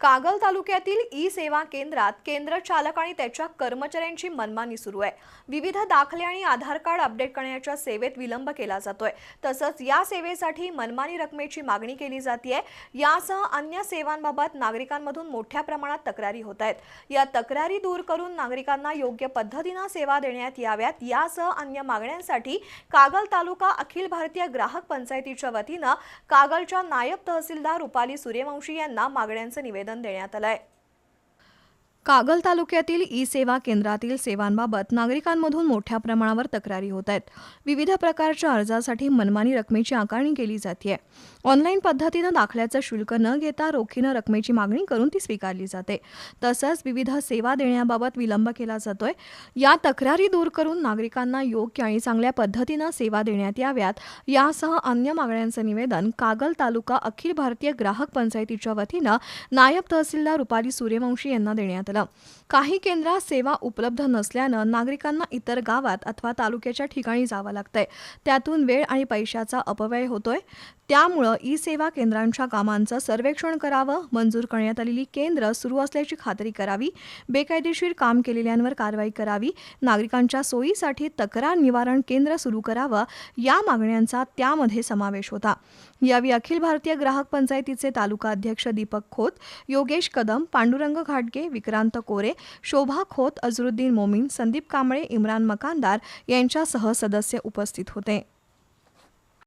कागल तालुक्यातील ई सेवा केंद्रात केंद्र चालक आणि त्याच्या कर्मचाऱ्यांची मनमानी सुरू आहे. विविध दाखले आणि आधार कार्ड अपडेट करण्याच्या सेवेत विलंब केला जातोय. तसंच या सेवेसाठी मनमानी रकमेची मागणी केली जाते यासह अन्य सेवांबाबत नागरिकांमधून मोठ्या प्रमाणात तक्रारी होत आहेत. या तक्रारी दूर करून नागरिकांना योग्य पद्धतीनं सेवा देण्यात याव्यात. यासह अन्य मागण्यांसाठी कागल तालुका अखिल भारतीय ग्राहक पंचायतीच्या वतीनं कागलच्या नायब तहसीलदार रुपाली सूर्यवंशी यांना मागण्यांचं निवेदन देण्यात आलंय कागल तालुक्यातील ई सेवा केंद्रातील सेवांबाबत नागरिकांमधून मोठ्या प्रमाणावर तक्रारी होत आहेत. विविध प्रकारच्या अर्जासाठी मनमानी रकमेची आकारणी केली जाते ऑनलाईन पद्धतीनं दाखल्याचं शुल्क न घेता रोखीनं रकमेची मागणी करून ती स्वीकारली जाते. तसंच विविध सेवा देण्याबाबत विलंब केला जातोय. या तक्रारी दूर करून नागरिकांना योग्य आणि चांगल्या पद्धतीनं सेवा देण्यात याव्यात. यासह अन्य मागण्यांचं निवेदन कागल तालुका अखिल भारतीय ग्राहक पंचायतीच्या वतीनं नायब तहसीलदार रुपाली सूर्यवंशी यांना देण्यात आलं. काही केंद्रात सेवा उपलब्ध नसल्यानं नागरिकांना इतर गावात अथवा तालुक्याच्या ठिकाणी जावं लागतंय. त्यातून वेळ आणि पैशाचा अपव्यय होतोय. त्यामुळं ई सेवा केंद्रांच्या कामांचं सर्वेक्षण करावं मंजूर करण्यात आलेली केंद्र सुरू असल्याची खात्री करावी बेकायदेशीर काम केलेल्यांवर कारवाई करावी नागरिकांच्या सोयीसाठी तक्रार निवारण केंद्र सुरू करावं या मागण्यांचा त्यामध्ये समावेश होता. यावेळी अखिल भारतीय ग्राहक पंचायतीचे तालुका अध्यक्ष दीपक खोत योगेश कदम पांडुरंग घाटगे विक्रांत कोरे शोभा खोत अझरुद्दीन मोमीन संदीप कांबळे इम्रान मकानदार यांच्यासह सदस्य उपस्थित होते.